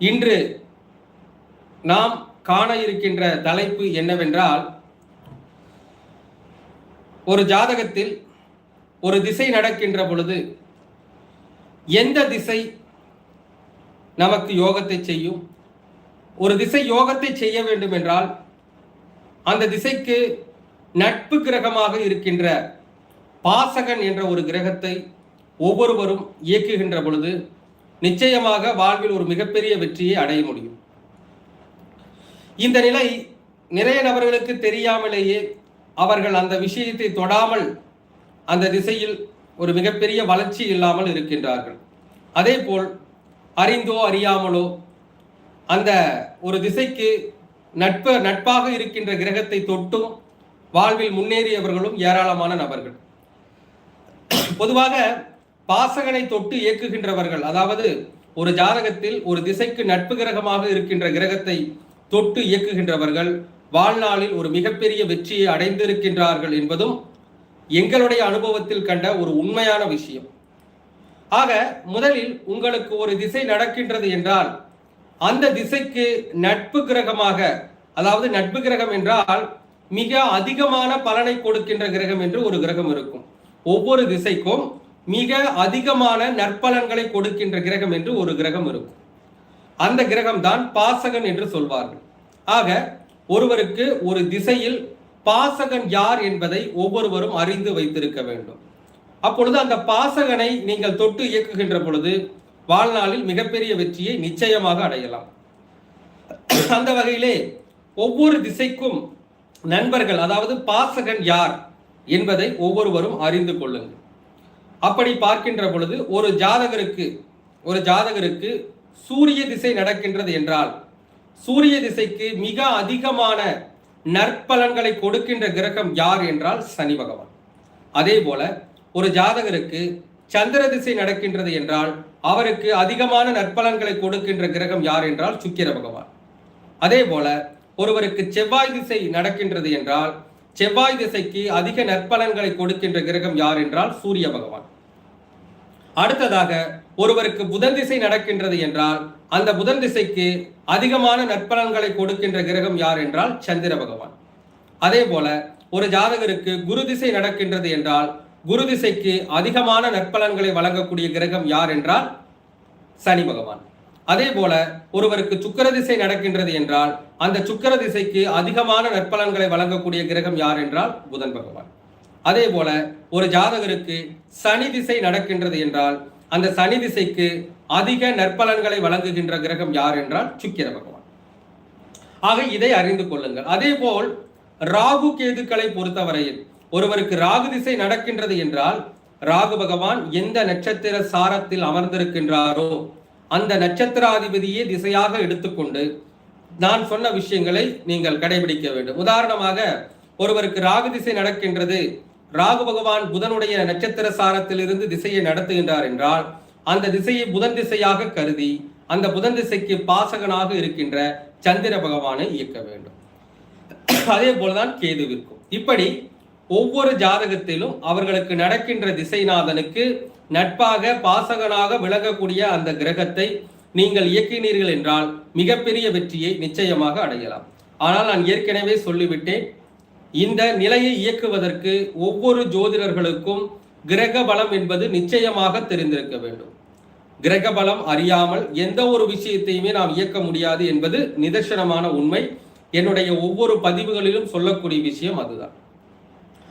இன்று நாம் காண இருக்கின்ற தலைப்பு என்னவென்றால் ஒரு ஜாதகத்தில் ஒரு திசை நடக்கின்ற பொழுது எந்த திசை நமக்கு யோகத்தை செய்யும்? ஒரு திசை யோகத்தை செய்ய வேண்டும் என்றால் அந்த திசைக்கு நட்பு கிரகமாக இருக்கின்ற பாசகன் என்ற ஒரு கிரகத்தை ஒவ்வொருவரும் இயக்குகின்ற பொழுது நிச்சயமாக வாழ்வில் ஒரு மிகப்பெரிய வெற்றியை அடைய முடியும். இந்த நிலை நிறைய நபர்களுக்கு தெரியாமலேயே அவர்கள் அந்த விஷயத்தை தொடாமல் அந்த திசையில் ஒரு மிகப்பெரிய வளர்ச்சி இல்லாமல் இருக்கின்றார்கள். அதேபோல் அறிந்தோ அறியாமலோ அந்த ஒரு திசைக்கு நட்ப நட்பாக இருக்கின்ற கிரகத்தை தொட்டும் வாழ்வில் முன்னேறியவர்களும் ஏராளமான நபர்கள். பொதுவாக பாசகனை தொட்டு இயக்குகின்றவர்கள் அதாவது ஒரு ஜாதகத்தில் ஒரு திசைக்கு நட்பு கிரகமாக இருக்கின்ற கிரகத்தை தொட்டு இயக்குகின்றவர்கள் வாழ்நாளில் ஒரு மிகப்பெரிய வெற்றியை அடைந்திருக்கின்றார்கள் என்பதும் எங்களுடைய அனுபவத்தில் கண்ட ஒரு உண்மையான விஷயம். ஆக முதலில் உங்களுக்கு ஒரு திசை நடக்கின்றது என்றால் அந்த திசைக்கு நட்பு கிரகமாக அதாவது நட்பு கிரகம் என்றால் மிக அதிகமான பலனை கொடுக்கின்ற கிரகம் என்று ஒரு கிரகம் இருக்கும். ஒவ்வொரு திசைக்கும் மிக அதிகமான நற்பலன்களை கொடுக்கின்ற கிரகம் என்று ஒரு கிரகம் இருக்கும். அந்த கிரகம் தான் பாசகன் என்று சொல்வார்கள். ஆக ஒருவருக்கு ஒரு திசையில் பாசகன் யார் என்பதை ஒவ்வொருவரும் அறிந்து வைத்திருக்க வேண்டும். அப்பொழுது அந்த பாசகனை நீங்கள் தொட்டு இயக்குகின்ற பொழுது வாழ்நாளில் மிகப்பெரிய வெற்றியை நிச்சயமாக அடையலாம். அந்த வகையிலே ஒவ்வொரு திசைக்கும் நண்பர்கள் அதாவது பாசகன் யார் என்பதை ஒவ்வொருவரும் அறிந்து கொள்ளுங்கள். அப்படி பார்க்கின்ற பொழுது ஒரு ஜாதகருக்கு ஒரு ஜாதகருக்கு சூரிய திசை நடக்கின்றது என்றால் சூரிய திசைக்கு மிக அதிகமான நற்பலன்களை கொடுக்கின்ற கிரகம் யார் என்றால் சனி பகவான். அதே போல ஒரு ஜாதகருக்கு சந்திர திசை நடக்கின்றது என்றால் அவருக்கு அதிகமான நற்பலன்களை கொடுக்கின்ற கிரகம் யார் என்றால் சுக்கிர பகவான். அதே போல ஒருவருக்கு செவ்வாய் திசை நடக்கின்றது என்றால் செவ்வாய் திசைக்கு அதிக நற்பலன்களை கொடுக்கின்ற கிரகம் யார் என்றால் சூரிய பகவான். அடுத்ததாக ஒருவருக்கு புதன் திசை நடக்கின்றது என்றால் அந்த புதன் திசைக்கு அதிகமான நற்பலன்களை கொடுக்கின்ற கிரகம் யார் என்றால் சந்திர பகவான். அதே போல ஒரு ஜாதகருக்கு குரு திசை நடக்கின்றது என்றால் குரு திசைக்கு அதிகமான நற்பலன்களை வழங்கக்கூடிய கிரகம் யார் என்றால் சனி பகவான். அதே போல ஒருவருக்கு சுக்கர திசை நடக்கின்றது என்றால் அந்த சுக்கர திசைக்கு அதிகமான நற்பலன்களை வழங்கக்கூடிய கிரகம் யார் என்றால் புதன் பகவான். அதே போல ஒரு ஜாதகருக்கு சனி திசை நடக்கின்றது என்றால் அந்த சனி திசைக்கு அதிக நற்பலன்களை வழங்குகின்ற கிரகம் யார் என்றால் சுக்கிர பகவான். ஆக இதை அறிந்து கொள்ளுங்கள். அதே போல் ராகு கேதுக்களை பொறுத்தவரையில் ஒருவருக்கு ராகு திசை நடக்கின்றது என்றால் ராகு பகவான் எந்த நட்சத்திர சாரத்தில் அமர்ந்திருக்கின்றாரோ அந்த நட்சத்திராதிபதியே திசையாக எடுத்துக்கொண்டு நான் சொன்ன விஷயங்களை நீங்கள் கடைபிடிக்க வேண்டும். உதாரணமாக ஒருவருக்கு ராகு திசை நடக்கின்றது ராகு பகவான் புதனுடைய நட்சத்திர சாரத்திலிருந்து திசையை நடத்துகின்றார் என்றால் அந்த திசையை புதன் திசையாக கருதி அந்த புதன் திசைக்கு பாசகனாக இருக்கின்ற சந்திர பகவானை இயக்க வேண்டும். அதே போலதான் கேதுவிற்கும். இப்படி ஒவ்வொரு ஜாதகத்திலும் அவர்களுக்கு நடக்கின்ற திசைநாதனுக்கு நட்பாக பாசகனாக விளங்கக்கூடிய அந்த கிரகத்தை நீங்கள் இயக்கினீர்கள் என்றால் மிகப்பெரிய வெற்றியை நிச்சயமாக அடையலாம். ஆனால் நான் ஏற்கனவே சொல்லிவிட்டேன் இந்த நிலையை இயக்குவதற்கு ஒவ்வொரு ஜோதிடர்களுக்கும் கிரக பலம் என்பது நிச்சயமாக தெரிந்திருக்க வேண்டும். கிரக பலம் அறியாமல் எந்த ஒரு விஷயத்தையுமே நாம் இயக்க முடியாது என்பது நிதர்சனமான உண்மை. என்னுடைய ஒவ்வொரு பதிவுகளிலும் சொல்லக்கூடிய விஷயம் அதுதான்.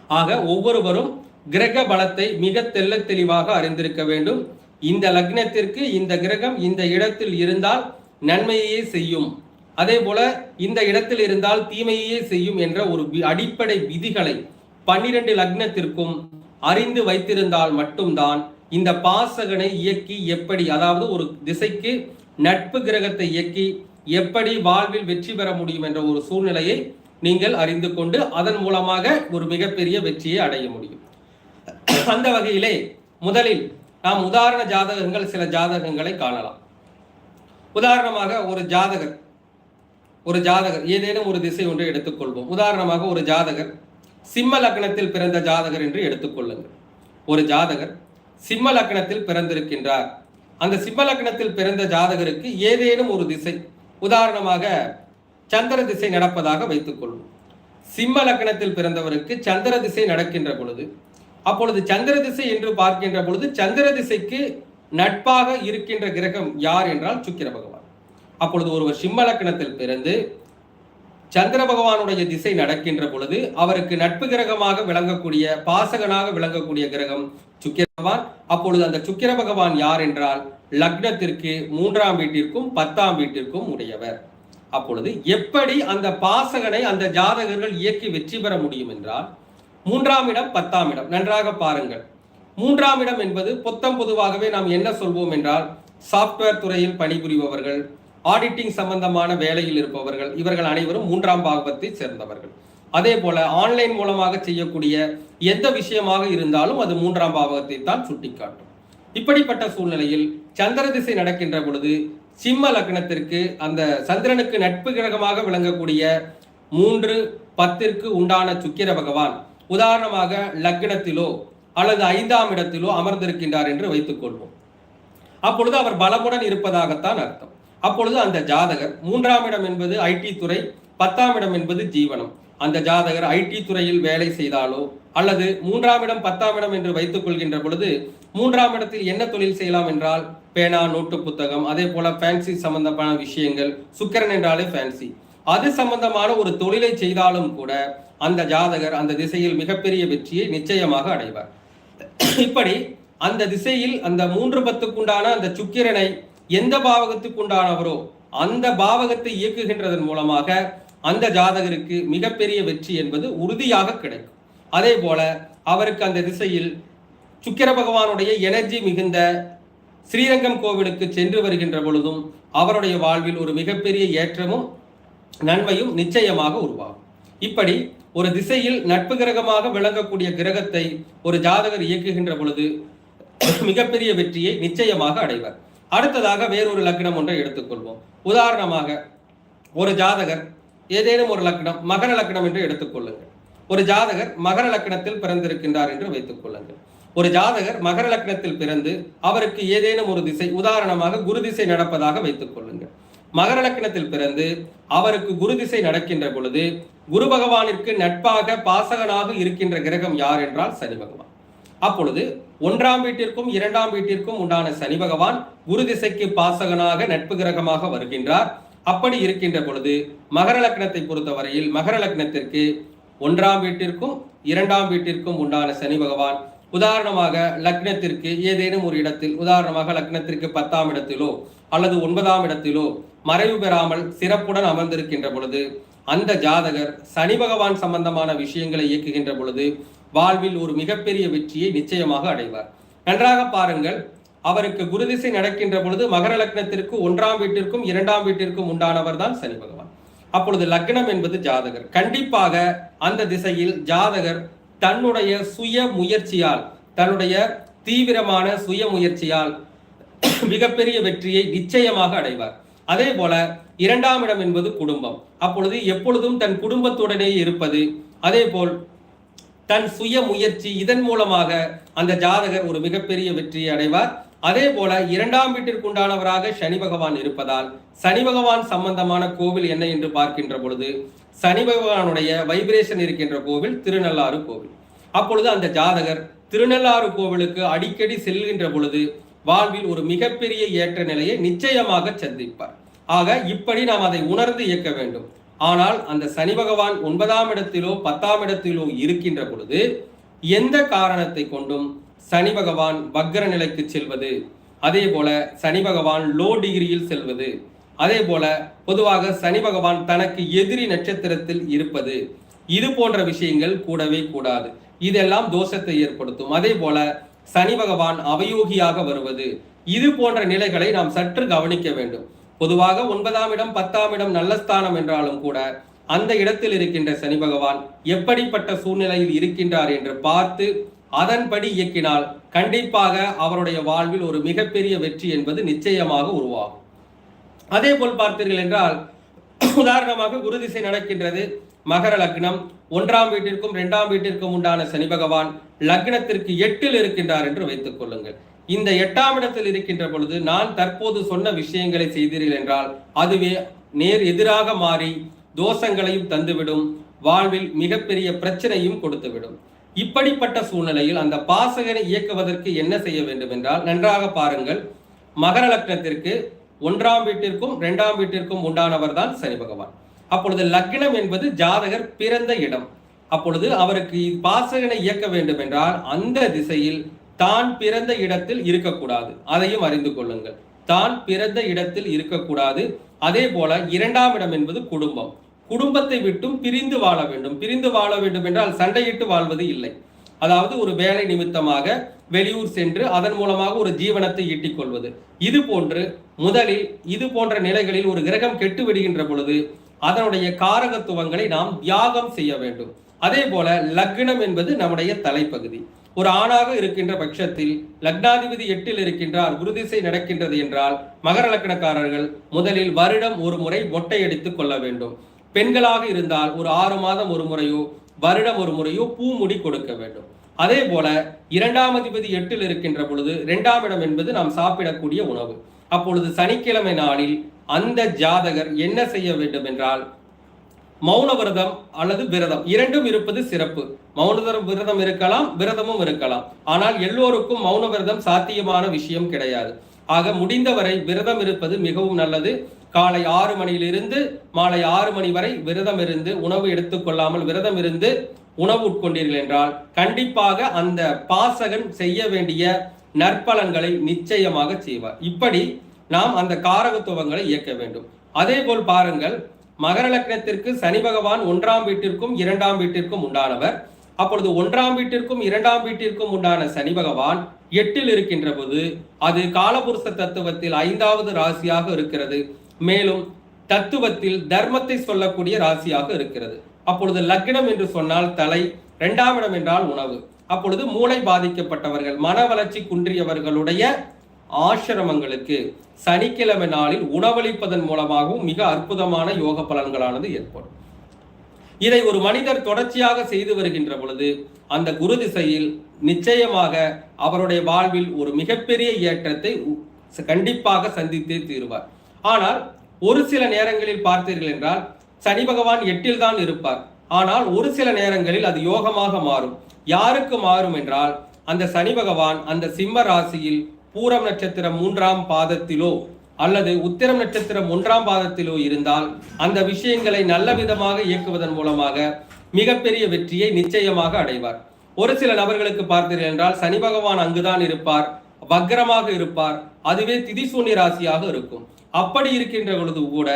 ஆக ஒவ்வொருவரும் கிரக பலத்தை மிக தெல்ல தெளிவாக அறிந்திருக்க வேண்டும். இந்த லக்னத்திற்கு இந்த கிரகம் இந்த இடத்தில் இருந்தால் நன்மையே செய்யும். அதே போல இந்த இடத்தில் இருந்தால் தீமையே செய்யும் என்ற ஒரு அடிப்படை விதிகளை பன்னிரண்டு லக்னத்திற்கும் அறிந்து வைத்திருந்தால் மட்டும்தான் இந்த பாசகனை இயக்கி எப்படி அதாவது ஒரு திசைக்கு நட்பு கிரகத்தை இயக்கி எப்படி வாழ்வில் வெற்றி பெற முடியும் என்ற ஒரு சூழ்நிலையை நீங்கள் அறிந்து கொண்டு அதன் மூலமாக ஒரு மிகப்பெரிய வெற்றியை அடைய முடியும். அந்த வகையிலே முதலில் நாம் உதாரண ஜாதகங்கள் சில ஜாதகங்களை காணலாம். உதாரணமாக ஒரு ஜாதகர் ஒரு ஜாதகர் ஏதேனும் ஒரு திசை ஒன்று எடுத்துக்கொள்வோம். உதாரணமாக ஒரு ஜாதகர் சிம்ம லக்னத்தில் பிறந்த ஜாதகர் என்று எடுத்துக்கொள்ளுங்கள். ஒரு ஜாதகர் சிம்ம லக்னத்தில் பிறந்திருக்கின்றார். அந்த சிம்ம லக்னத்தில் பிறந்த ஜாதகருக்கு ஏதேனும் ஒரு திசை உதாரணமாக சந்திர திசை நடப்பதாக வைத்துக்கொள்வோம். சிம்ம லக்னத்தில் பிறந்தவருக்கு சந்திர திசை நடக்கின்ற பொழுது அப்பொழுது சந்திர திசை என்று பார்க்கின்ற பொழுது சந்திர திசைக்கு நட்பாக இருக்கின்ற கிரகம் யார் என்றால் சுக்கிர பகவான். அப்பொழுது ஒருவர் சிம்மலக்கணத்தில் பிறந்து சந்திர பகவானுடைய திசை நடக்கின்ற பொழுது அவருக்கு நட்பு கிரகமாக விளங்கக்கூடிய பாசகனாக விளங்கக்கூடிய கிரகம் சுக்கிர பகவான் அப்பொழுது அந்த சுக்கிர பகவான் யார் என்றால் லக்னத்திற்கு மூன்றாம் வீட்டிற்கும் பத்தாம் வீட்டிற்கும் உடையவர். அப்பொழுது எப்படி அந்த பாசகனை அந்த ஜாதகர்கள் இயக்கி வெற்றி பெற முடியும் என்றால் மூன்றாம் இடம் பத்தாம் இடம். நன்றாக பாருங்கள். மூன்றாம் இடம் என்பது பொத்தம் பொதுவாகவே நாம் என்ன சொல்வோம் என்றால் சாப்ட்வேர் துறையில் பணிபுரிபவர்கள் ஆடிட்டிங் சம்பந்தமான வேலையில் இருப்பவர்கள் இவர்கள் அனைவரும் மூன்றாம் பாகத்தை சேர்ந்தவர்கள். அதே போல ஆன்லைன் மூலமாக செய்யக்கூடிய எந்த விஷயமாக இருந்தாலும் அது மூன்றாம் பாவகத்தை தான் சுட்டிக்காட்டும். இப்படிப்பட்ட சூழ்நிலையில் சந்திர திசை நடக்கின்ற பொழுது சிம்ம லக்னத்திற்கு அந்த சந்திரனுக்கு நட்பு கிரகமாக விளங்கக்கூடிய மூன்று பத்திற்கு உண்டான சுக்கிர பகவான் உதாரணமாக லக்னத்திலோ அல்லது ஐந்தாம் இடத்திலோ அமர்ந்திருக்கின்றார் என்று வைத்துக் கொள்வோம். அப்பொழுது அவர் பலமுடன் இருப்பதாகத்தான் அர்த்தம். அப்பொழுது அந்த ஜாதகர் மூன்றாம் இடம் என்பது ஐடி துறை பத்தாம் இடம் என்பது ஜீவனம். அந்த ஜாதகர் ஐடி துறையில் வேலை செய்தாலோ அல்லது மூன்றாம் இடம் பத்தாம் இடம் என்று வைத்துக் கொள்கின்ற பொழுது மூன்றாம் இடத்தில் என்ன தொழில் செய்யலாம் என்றால் பேனா நோட்டு புத்தகம் அதே போல ஃபேன்சி சம்பந்தமான விஷயங்கள் சுக்கிரன் என்றாலே ஃபேன்சி அது சம்பந்தமான ஒரு தொழிலை செய்தாலும் கூட அந்த ஜாதகர் அந்த திசையில் மிகப்பெரிய வெற்றியை நிச்சயமாக அடைவார். இப்படி அந்த திசையில் அந்த மூன்று பத்துக்குண்டான அந்த சுக்கிரனை எந்த பாவகத்துக்கு உண்டானவரோ அந்த பாவகத்தை இயக்குகின்றதன் மூலமாக அந்த ஜாதகருக்கு மிகப்பெரிய வெற்றி என்பது உறுதியாக கிடைக்கும். அதே போல அவருக்கு அந்த திசையில் சுக்கிர பகவானுடைய எனர்ஜி மிகுந்த ஸ்ரீரங்கம் கோவிலுக்கு சென்று வருகின்ற பொழுதும் அவருடைய வாழ்வில் ஒரு மிகப்பெரிய ஏற்றமும் நன்மையும் நிச்சயமாக உருவாகும். இப்படி ஒரு திசையில் நட்பு கிரகமாக விளங்கக்கூடிய கிரகத்தை ஒரு ஜாதகர் இயக்குகின்ற பொழுது மிகப்பெரிய வெற்றியை நிச்சயமாக அடைவர். அடுத்ததாக வேறொரு லக்னம் ஒன்றை எடுத்துக்கொள்வோம். உதாரணமாக ஒரு ஜாதகர் ஏதேனும் ஒரு லக்னம் மகர லக்னம் என்று எடுத்துக்கொள்ளுங்கள் ஒரு ஜாதகர் மகர லக்னத்தில் பிறந்திருக்கின்றார் என்று வைத்துக் கொள்ளுங்கள். ஒரு ஜாதகர் மகர லக்னத்தில் பிறந்து அவருக்கு ஏதேனும் ஒரு திசை உதாரணமாக குரு திசை நடப்பதாக வைத்துக் கொள்ளுங்கள். மகர லக்னத்தில் பிறந்து அவருக்கு குரு திசை நடக்கின்ற பொழுது குரு பகவானிற்கு நட்பாக பாசகனாக இருக்கின்ற கிரகம் யார் என்றால் சனி பகவான். அப்பொழுது ஒன்றாம் வீட்டிற்கும் இரண்டாம் வீட்டிற்கும் உண்டான சனி பகவான் குரு திசைக்கு பாசகனாக நட்பு கிரகமாக வருகின்றார். அப்படி இருக்கின்ற பொழுது மகர லக்னத்தை பொறுத்தவரையில் மகர லக்னத்திற்கு ஒன்றாம் வீட்டிற்கும் இரண்டாம் வீட்டிற்கும் உண்டான சனி பகவான் உதாரணமாக லக்னத்திற்கு ஏதேனும் ஒரு இடத்தில் உதாரணமாக லக்னத்திற்கு பத்தாம் இடத்திலோ அல்லது ஒன்பதாம் இடத்திலோ மறைவு பெறாமல் சிறப்புடன் அமர்ந்திருக்கின்ற பொழுது அந்த ஜாதகர் சனி பகவான் சம்பந்தமான விஷயங்களை இயக்குகின்ற பொழுது வாழ்வில் ஒரு மிகப்பெரிய வெற்றியை நிச்சயமாக அடைவார். நன்றாக பாருங்கள் அவருக்கு குருதிசை நடக்கின்ற பொழுது மகர லக்னத்திற்கு ஒன்றாம் வீட்டிற்கும் இரண்டாம் வீட்டிற்கும் உண்டானவர் தான் சனி பகவான். அப்பொழுது லக்னம் என்பது ஜாதகர். கண்டிப்பாக அந்த திசையில் ஜாதகர் தன்னுடைய சுய முயற்சியால் தன்னுடைய தீவிரமான சுய முயற்சியால் மிகப்பெரிய வெற்றியை நிச்சயமாக அடைவார். அதே போல இரண்டாம் இடம் என்பது குடும்பம். அப்பொழுது எப்பொழுதும் தன் குடும்பத்துடனே இருப்பது அதே போல் தன் சுய முயற்சி இதன் மூலமாக அந்த ஜாதகர் ஒரு மிகப்பெரிய வெற்றியை அடைவார். அதே போல இரண்டாம் வீட்டிற்குண்டானவராக சனி பகவான் இருப்பதால் சனி பகவான் சம்பந்தமான கோவில் என்ன என்று பார்க்கின்ற பொழுது சனி பகவானுடைய வைப்ரேஷன் இருக்கின்ற கோவில் திருநள்ளாறு கோவில். அப்பொழுது அந்த ஜாதகர் திருநள்ளாறு கோவிலுக்கு அடிக்கடி செல்கின்ற பொழுது வாழ்வில் ஒரு மிகப்பெரிய ஏற்ற நிலையை நிச்சயமாக சந்திப்பார். ஆக இப்படி நாம் அதை உணர்ந்து இயக்க வேண்டும். ஆனால் அந்த சனி பகவான் ஒன்பதாம் இடத்திலோ பத்தாம் இடத்திலோ இருக்கின்ற பொழுது எந்த காரணத்தை கொண்டும் சனி பகவான் வக்ர நிலைக்கு செல்வது? அதே போல சனி பகவான் லோ டிகிரியில் செல்வது. அதே போல பொதுவாக சனி பகவான் தனக்கு எதிரி நட்சத்திரத்தில் இருப்பது. இது போன்ற விஷயங்கள் கூடவே கூடாது. இதெல்லாம் தோஷத்தை ஏற்படுத்தும். அதே போல சனி பகவான் அவயோகியாக வருவது. இது போன்ற நிலைகளை நாம் சற்று கவனிக்க வேண்டும். பொதுவாக ஒன்பதாம் இடம் பத்தாம் இடம் நல்ல ஸ்தானம் என்றாலும் கூட அந்த இடத்தில் இருக்கின்ற சனி பகவான் எப்படிப்பட்ட சூழ்நிலையில் இருக்கின்றார் என்று பார்த்து அதன்படி இயக்கினால் கண்டிப்பாக அவருடைய வாழ்வில் ஒரு மிகப்பெரிய வெற்றி என்பது நிச்சயமாக உருவாகும். அதே போல் பார்த்தீர்கள் என்றால் உதாரணமாக குரு திசை நடக்கின்றது மகர லக்னம் ஒன்றாம் வீட்டிற்கும் இரண்டாம் வீட்டிற்கும் உண்டான சனி பகவான் லக்னத்திற்கு எட்டில் இருக்கின்றார் என்று வைத்துக் கொள்ளுங்கள். இந்த எட்டாம் இடத்தில் இருக்கின்ற பொழுது நான் தற்போது சொன்ன விஷயங்களை செய்தீர்கள் என்றால் அதுவே நேர் எதிராக மாறி தோஷங்களையும் தந்துவிடும் வாழ்வில் மிகப்பெரிய பிரச்சனையும் கொடுத்துவிடும். இப்படிப்பட்ட சூழ்நிலையில் அந்த பாசகனை இயக்குவதற்கு என்ன செய்ய வேண்டும் என்றால் நன்றாக பாருங்கள் மகர லக்னத்திற்கு ஒன்றாம் வீட்டிற்கும் இரண்டாம் வீட்டிற்கும் உண்டானவர் தான் சனி பகவான். அப்பொழுது லக்னம் என்பது ஜாதகர் பிறந்த இடம். அப்பொழுது அவருக்கு பாசகனை இயக்க வேண்டும் என்றால் அந்த திசையில் தான் பிறந்த இடத்தில் இருக்கக்கூடாது. அதையும் அறிந்து கொள்ளுங்கள். தான் பிறந்த இடத்தில் இருக்கக்கூடாது. அதே போல இரண்டாம் இடம் என்பது குடும்பம். குடும்பத்தை விட்டும் பிரிந்து வாழ வேண்டும். பிரிந்து வாழ வேண்டும் என்றால் சண்டையிட்டு வாழ்வது இல்லை. அதாவது ஒரு வேலை நிமித்தமாக வெளியூர் சென்று அதன் மூலமாக ஒரு ஜீவனத்தை ஈட்டிக் கொள்வது. இது போன்று முதலில் இது போன்ற நிலைகளில் ஒரு கிரகம் கெட்டு விடுகின்ற பொழுது அதனுடைய காரகத்துவங்களை நாம் தியாகம் செய்ய வேண்டும். அதே போல லக்னம் என்பது நம்முடைய தலைப்பகுதி. ஒரு ஆணாக இருக்கின்ற பட்சத்தில் லக்னாதிபதி எட்டில் இருக்கின்றார் குருதிசை நடக்கின்றது என்றால் மகர லக்னக்காரர்கள் முதலில் வருடம் ஒரு முறை மொட்டையடித்துக் கொள்ள வேண்டும். பெண்களாக இருந்தால் ஒரு ஆறு மாதம் ஒரு முறையோ வருடம் ஒரு முறையோ பூமுடி கொடுக்க வேண்டும். அதே போல இரண்டாம் அதிபதி எட்டில் இருக்கின்ற பொழுது இரண்டாம் இடம் என்பது நாம் சாப்பிடக்கூடிய உணவு. அப்பொழுது சனிக்கிழமை நாளில் அந்த ஜாதகர் என்ன செய்ய வேண்டும் என்றால் மௌன விரதம் அல்லது விரதம். இரண்டும் இருப்பது சிறப்பு. மௌன விரதம் இருக்கலாம் விரதமும் இருக்கலாம். ஆனால் எல்லோருக்கும் மௌன விரதம் சாத்தியமான விஷயம் கிடையாது. ஆக முடிந்தவரை விரதம் இருப்பது மிகவும் நல்லது. காலை ஆறு மணியிலிருந்து மாலை ஆறு மணி வரை விரதம் இருந்து உணவு எடுத்துக்கொள்ளாமல் விரதம் இருந்து உணவு உட்கொண்டீர்கள் என்றால் கண்டிப்பாக அந்த பாசகன் செய்ய வேண்டிய நற்பலன்களை நிச்சயமாக செய்வார். இப்படி நாம் அந்த காரகத்துவங்களை இயக்க வேண்டும். அதே போல் பாருங்கள் மகர லக்னத்திற்கு சனி பகவான் ஒன்றாம் வீட்டிற்கும் இரண்டாம் வீட்டிற்கும் உண்டானவர். அப்பொழுது ஒன்றாம் வீட்டிற்கும் இரண்டாம் வீட்டிற்கும் உண்டான சனி பகவான் எட்டில் இருக்கின்ற போது அது காலபுருஷ தத்துவத்தில் ஐந்தாவது ராசியாக இருக்கிறது. மேலும் தத்துவத்தில் தர்மத்தை சொல்லக்கூடிய ராசியாக இருக்கிறது. அப்பொழுது லக்னம் என்று சொன்னால் தலை இரண்டாம் இடம் என்றால் உணவு. அப்பொழுது மூளை பாதிக்கப்பட்டவர்கள் மன வளர்ச்சி குன்றியவர்களுடைய ஆசிரமங்களுக்கு சனிக்கிழமை நாளில் உணவளிப்பதன் மூலமாகவும் மிக அற்புதமான யோக பலன்களானது ஏற்படும். இதை ஒரு மனிதர் தொடர்ச்சியாக செய்து வருகின்ற பொழுது அந்த குரு திசையில் நிச்சயமாக அவருடைய வாழ்வில் ஒரு மிகப்பெரிய ஏற்றத்தை கண்டிப்பாக சந்தித்தே தீருவார். ஆனால் ஒரு சில நேரங்களில் பார்த்தீர்கள் என்றால் சனி பகவான் எட்டில் தான் இருப்பார். ஆனால் ஒரு சில நேரங்களில் அது யோகமாக மாறும். யாருக்கு மாறும் என்றால் அந்த சனி பகவான் அந்த சிம்ம ராசியில் பூரம் நட்சத்திரம் மூன்றாம் பாதத்திலோ அல்லது உத்திரம் நட்சத்திரம் ஒன்றாம் பாதத்திலோ இருந்தால் அந்த விஷயங்களை நல்ல விதமாக இயக்குவதன் மூலமாக மிகப்பெரிய வெற்றியை நிச்சயமாக அடைவார். ஒரு சில நபர்களுக்கு பார்த்தீர்கள் என்றால் சனி பகவான் அங்குதான் இருப்பார் வக்கரமாக இருப்பார் அதுவே திதிசூன்ய ராசியாக இருக்கும். அப்படி இருக்கின்ற பொழுது கூட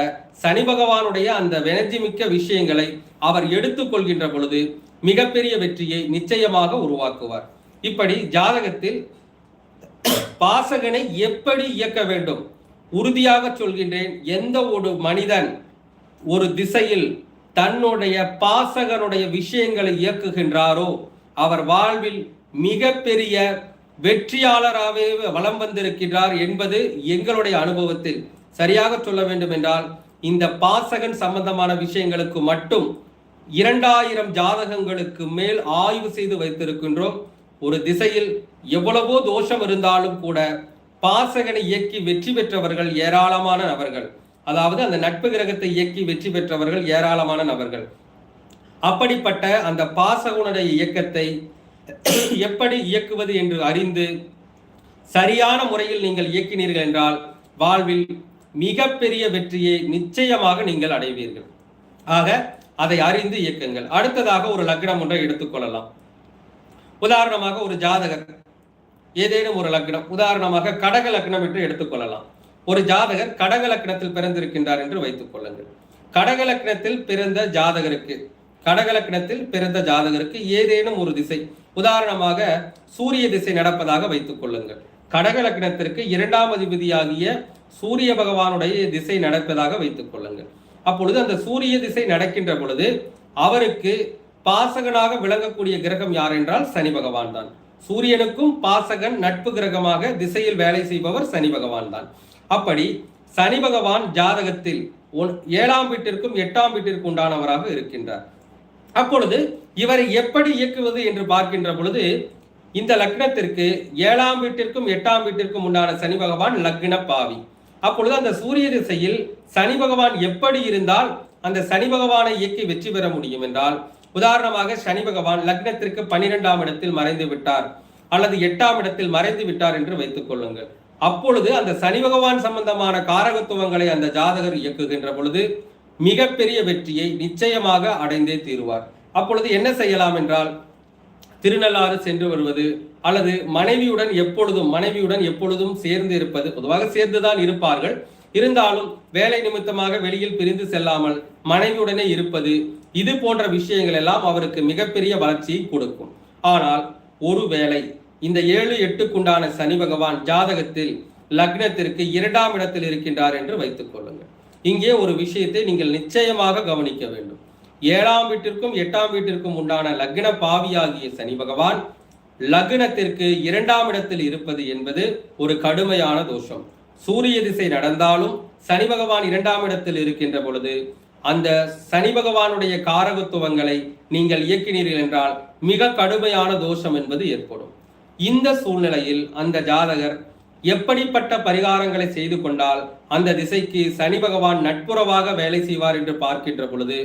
சனி பகவானுடைய அந்த வெனர்ஜி மிக்க விஷயங்களை அவர் எடுத்துக்கொள்கின்ற பொழுது மிகப்பெரிய வெற்றியை நிச்சயமாக உருவாக்குவார். இப்படி ஜாதகத்தில் பாசகனை எப்படி இயக்க வேண்டும்? உறுதியாக சொல்கின்றேன் எந்த ஒரு மனிதன் ஒரு திசையில் தன்னுடைய பாசகனுடைய விஷயங்களை இயக்குகின்றாரோ அவர் வாழ்வில் மிகப்பெரிய வெற்றியாளராகவே வலம் வந்திருக்கின்றார் என்பது எங்களுடைய அனுபவத்தில் சரியாக சொல்ல வேண்டும் என்றால் இந்த பாசகன் சம்பந்தமான விஷயங்களுக்கு மட்டும் இரண்டாயிரம் ஜாதகங்களுக்கு மேல் ஆய்வு செய்து வைத்திருக்கின்றோம். ஒரு திசையில் எவ்வளவோ தோஷம் இருந்தாலும் கூட பாசகனை இயக்கி வெற்றி பெற்றவர்கள் ஏராளமான நபர்கள். அதாவது அந்த நட்பு கிரகத்தை இயக்கி வெற்றி பெற்றவர்கள் ஏராளமான நபர்கள். அப்படிப்பட்ட அந்த பாசகனுடைய இயக்கத்தை எப்படி இயக்குவது என்று அறிந்து சரியான முறையில் நீங்கள் இயக்கினீர்கள் என்றால் வாழ்வில் மிகப்பெரிய வெற்றியை நிச்சயமாக நீங்கள் அடைவீர்கள். ஆக அதை அறிந்து இயக்குங்கள். அடுத்ததாக ஒரு லக்னம் ஒன்றை எடுத்துக்கொள்ளலாம் உதாரணமாக ஒரு ஜாதகர் ஏதேனும் ஒரு லக்னம் உதாரணமாக கடக லக்னம் என்று எடுத்துக்கொள்ளலாம் ஒரு ஜாதகர் கடக லக்னத்தில் பிறந்திருக்கின்றார் என்று வைத்துக் கொள்ளுங்கள். கடக லக்னத்தில் பிறந்த ஜாதகருக்கு கடக லக்னத்தில் பிறந்த ஜாதகருக்கு ஏதேனும் ஒரு திசை உதாரணமாக சூரிய திசை நடப்பதாக வைத்துக் கொள்ளுங்கள். கடக லக்னத்திற்கு இரண்டாம் அதிபதியாகிய சூரிய பகவானுடைய திசை நடப்பதாக வைத்துக் கொள்ளுங்கள். அப்பொழுது அந்த சூரிய திசை நடக்கின்ற பொழுது அவருக்கு பாசகனாக விளங்கக்கூடிய கிரகம் யார் என்றால் சனி பகவான் தான் சூரியனுக்கும் பாசகன் நட்பு கிரகமாக திசையில் வேலை செய்பவர் சனி பகவான் தான் அப்படி சனி பகவான் ஜாதகத்தில் ஏழாம் வீட்டிற்கும் எட்டாம் வீட்டிற்கு உண்டானவராக இருக்கின்றார். அப்பொழுது இவரை எப்படி இயக்குவது என்று பார்க்கின்ற பொழுது இந்த லக்னத்திற்கு ஏழாம் வீட்டிற்கும் எட்டாம் வீட்டிற்கும் உண்டான சனி பகவான் லக்ன பாவி. அப்பொழுது அந்த சூரிய திசையில் சனி பகவான் எப்படி இருந்தால் அந்த சனி பகவானை இயக்கி வெற்றி பெற முடியும் என்றால் உதாரணமாக சனி பகவான் லக்னத்திற்கு பன்னிரெண்டாம் இடத்தில் மறைந்து விட்டார் அல்லது எட்டாம் இடத்தில் மறைந்து விட்டார் என்று வைத்துக் கொள்ளுங்கள். அப்பொழுது அந்த சனி பகவான் சம்பந்தமான காரகத்துவங்களை அந்த ஜாதகர் இயக்குகின்ற பொழுது மிகப்பெரிய வெற்றியை நிச்சயமாக அடைந்தே தீருவார். அப்பொழுது என்ன செய்யலாம் என்றால் திருநள்ளாறு சென்று வருவது அல்லது மனைவியுடன் எப்பொழுதும் மனைவியுடன் எப்பொழுதும் சேர்ந்து இருப்பது பொதுவாக சேர்ந்துதான் இருப்பார்கள். இருந்தாலும் வேலை நிமித்தமாக வெளியில் பிரிந்து செல்லாமல் மனைவியுடனே இருப்பது இது போன்ற விஷயங்கள் எல்லாம் அவருக்கு மிகப்பெரிய வளர்ச்சியை கொடுக்கும். ஆனால் ஒருவேளை இந்த ஏழு எட்டுக்குண்டான சனி பகவான் ஜாதகத்தில் லக்னத்திற்கு இரண்டாம் இடத்தில் இருக்கின்றார் என்று வைத்துக் கொள்ளுங்கள். இங்கே ஒரு விஷயத்தை நீங்கள் நிச்சயமாக கவனிக்க வேண்டும். ஏழாம் வீட்டிற்கும் எட்டாம் வீட்டிற்கும் உண்டான லக்ன பாவியாகிய சனி பகவான் லக்னத்திற்கு இரண்டாம் இடத்தில் இருப்பது என்பது ஒரு கடுமையான தோஷம். சூரிய திசை நடந்தாலும் சனி பகவான் இரண்டாம் இடத்தில் இருக்கின்ற பொழுது அந்த சனி பகவானுடைய காரகத்துவங்களை நீங்கள் இயக்கினீர்கள் என்றால் மிக கடுமையான தோஷம் என்பது ஏற்படும். இந்த சூழ்நிலையில் அந்த ஜாதகர் எப்படிப்பட்ட பரிகாரங்களை செய்து கொண்டால் அந்த திசைக்கு சனி பகவான் நட்புறவாக வேலை செய்வார் என்று பார்க்கின்ற பொழுது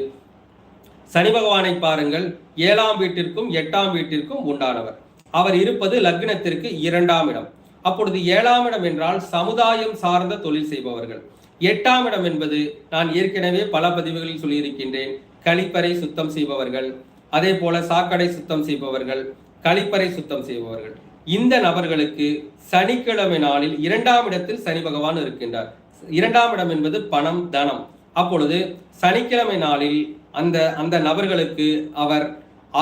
சனி பகவானை பாருங்கள் ஏழாம் வீட்டிற்கும் எட்டாம் வீட்டிற்கும் உண்டானவர். அவர் இருப்பது லக்னத்திற்கு இரண்டாம் இடம். அப்பொழுது ஏழாம் இடம் என்றால் சமுதாயம் சார்ந்த தொழில் செய்பவர்கள். எட்டாம் இடம் என்பது நான் ஏற்கனவே பல பதிவுகளில் சொல்லியிருக்கின்றேன். கழிப்பறை சுத்தம் செய்பவர்கள் அதே போல சாக்கடை சுத்தம் செய்பவர்கள் கழிப்பறை சுத்தம் செய்பவர்கள். இந்த நபர்களுக்கு சனிக்கிழமை நாளில் இரண்டாம் இடத்தில் சனி பகவான் இருக்கின்றார். இரண்டாம் இடம் என்பது பணம் தனம். அப்பொழுது சனிக்கிழமை நாளில் அந்த அந்த நபர்களுக்கு அவர்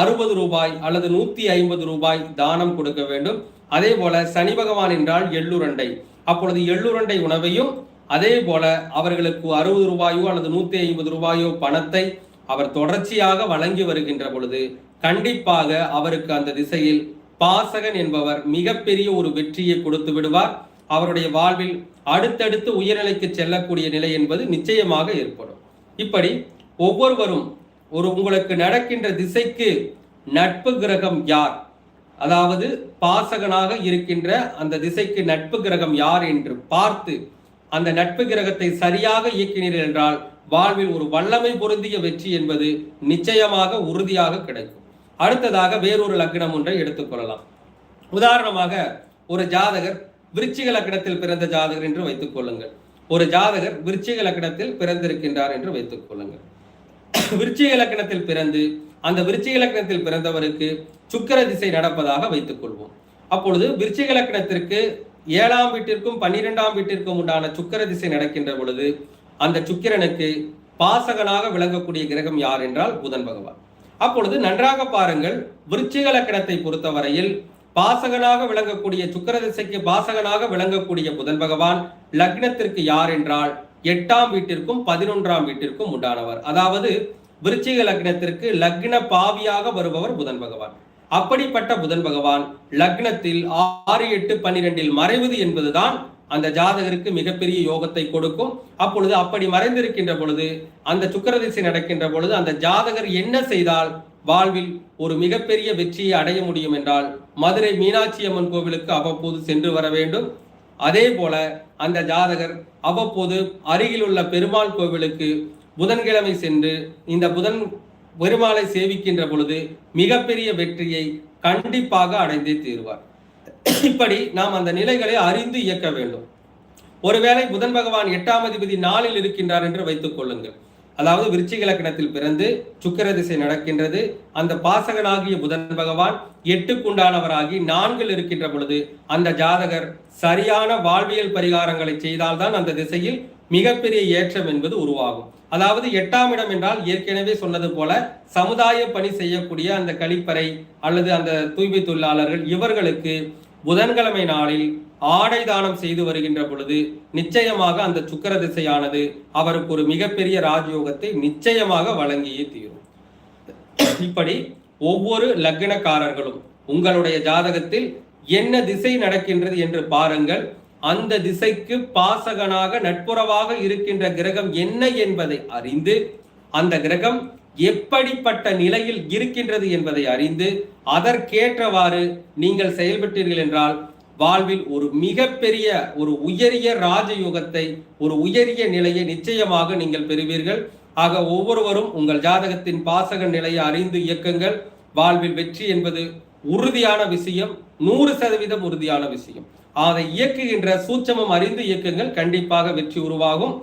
அறுபது ரூபாய் அல்லது நூத்தி ஐம்பது ரூபாய் தானம் கொடுக்க வேண்டும். அதே போல சனி பகவான் என்றால் எள்ளுரண்டை. அப்பொழுது எள்ளுரண்டை உணவையும் அதே போல அவர்களுக்கு அறுபது ரூபாயோ அல்லது நூத்தி ஐம்பது ரூபாயோ பணத்தை அவர் தொடர்ச்சியாக வழங்கி வருகின்ற பொழுது கண்டிப்பாக அவருக்கு அந்த திசையில் பாசகன் என்பவர் மிகப்பெரிய ஒரு வெற்றியை கொடுத்து விடுவார். அவருடைய வாழ்வில் அடுத்தடுத்து உயர்நிலைக்கு செல்லக்கூடிய நிலை என்பது நிச்சயமாக ஏற்படும். இப்படி ஒவ்வொருவரும் ஒரு உங்களுக்கு நடக்கின்ற திசைக்கு நட்பு கிரகம் யார்? அதாவது பாசகனாக இருக்கின்ற அந்த திசைக்கு நட்பு கிரகம் யார் என்று பார்த்து அந்த நட்பு கிரகத்தை சரியாக இயக்கினீர்கள் என்றால் வாழ்வில் ஒரு வல்லமை பொருந்திய வெற்றி என்பது நிச்சயமாக உறுதியாக கிடைக்கும். அடுத்ததாக வேறொரு லக்னம் ஒன்றை எடுத்துக்கொள்ளலாம் உதாரணமாக ஒரு ஜாதகர் விருச்சிக லக்னத்தில் பிறந்த ஜாதகர் என்று வைத்துக் கொள்ளுங்கள். ஒரு ஜாதகர் விருச்சிக லக்னத்தில் பிறந்திருக்கின்றார் என்று வைத்துக் கொள்ளுங்கள். விருச்சிக லக்னத்தில் பிறந்து அந்த விருச்சிக லக்னத்தில் பிறந்தவருக்கு சுக்கிர திசை நடப்பதாக வைத்துக் கொள்வோம். அப்பொழுது விருச்சிக லக்னத்திற்கு ஏழாம் வீட்டிற்கும் பன்னிரெண்டாம் வீட்டிற்கும் உண்டான சுக்கர திசை நடக்கின்ற பொழுது அந்த சுக்கிரனுக்கு பாசகனாக விளங்கக்கூடிய கிரகம் யார் என்றால் புதன் பகவான். அப்பொழுது நன்றாக பாருங்கள் விருச்சிக லக்கணத்தை பொறுத்தவரையில் பாசகனாக விளங்கக்கூடிய சுக்கர திசைக்கு பாசகனாக விளங்கக்கூடிய புதன் பகவான் லக்னத்திற்கு யார் என்றால் எட்டாம் வீட்டிற்கும் பதினொன்றாம் வீட்டிற்கும் உண்டானவர். அதாவது விருச்சிக லக்னத்திற்கு லக்ன பாவியாக வருபவர் புதன் பகவான். அப்படிப்பட்ட புதன் பகவான் லக்னத்தில் ஆறு எட்டு பன்னிரெண்டில் மறைவது என்பதுதான் அந்த ஜாதகருக்கு மிகப்பெரிய யோகத்தை கொடுக்கும். அப்பொழுது அப்படி மறைந்திருக்கின்ற பொழுது அந்த சுக்கரதிசை நடக்கின்ற பொழுது அந்த ஜாதகர் என்ன செய்தால் வாழ்வில் ஒரு மிகப்பெரிய வெற்றியை அடைய முடியும் என்றால் மதுரை மீனாட்சி அம்மன் கோவிலுக்கு அவ்வப்போது சென்று வர வேண்டும். அதே போல அந்த ஜாதகர் அவ்வப்போது அருகிலுள்ள பெருமாள் கோவிலுக்கு புதன்கிழமை சென்று இந்த புதன் பெருமாளை சேவிக்கின்ற பொழுது மிகப்பெரிய வெற்றியை கண்டிப்பாக அடைந்தே தீர்வார். இப்படி நாம் அந்த நிலைகளை அறிந்து இயக்க வேண்டும். ஒருவேளை புதன் பகவான் எட்டாம் அதிபதி நாளில் இருக்கின்றார் என்று வைத்துக் கொள்ளுங்கள். அதாவது விருச்சிக லக்கணத்தில் பிறந்து சுக்கிர திசை நடக்கின்றது. அந்த பாசகனாகிய புதன் பகவான் எட்டுக்குண்டானவராகி நான்கில் இருக்கின்ற பொழுது அந்த ஜாதகர் சரியான வாழ்வியல் பரிகாரங்களை செய்தால்தான் அந்த திசையில் மிகப்பெரிய ஏற்றம் என்பது உருவாகும். அதாவது எட்டாம் இடம் என்றால் ஏற்கனவே சொன்னது போல சமுதாய பணி செய்யக்கூடிய அந்த கழிப்பறை அல்லது அந்த தூய்மை தொழிலாளர்கள் இவர்களுக்கு புதன்கிழமை நாளில் ஆடை தானம் செய்து வருகின்ற பொழுது நிச்சயமாக அந்த சுக்கர திசையானது அவருக்கு ஒரு மிகப்பெரிய ராஜயோகத்தை நிச்சயமாக வழங்கியே தீரும். இப்படி ஒவ்வொரு லக்னக்காரர்களும் உங்களுடைய ஜாதகத்தில் என்ன திசை நடக்கின்றது என்று பாருங்கள். அந்த திசைக்கு பாசகனாக நட்புறவாக இருக்கின்ற கிரகம் என்ன என்பதை அறிந்து அந்த கிரகம் எப்படிப்பட்ட நிலையில் இருக்கின்றது என்பதை அறிந்து அதற்கேற்றவாறு நீங்கள் செயல்பட்டீர்கள் என்றால் வாழ்வில் ஒரு மிகப்பெரிய ஒரு உயரிய ராஜயோகத்தை ஒரு உயரிய நிலையை நிச்சயமாக நீங்கள் பெறுவீர்கள். ஆக ஒவ்வொருவரும் உங்கள் ஜாதகத்தின் பாசக நிலையை அறிந்து இயக்குங்கள். வாழ்வில் வெற்றி என்பது உறுதியான விஷயம் நூறு சதவீதம் உறுதியான விஷயம். அதை இயக்குகின்ற சூட்சமம் அறிந்து இயக்குங்கள். கண்டிப்பாக வெற்றி உருவாகும்.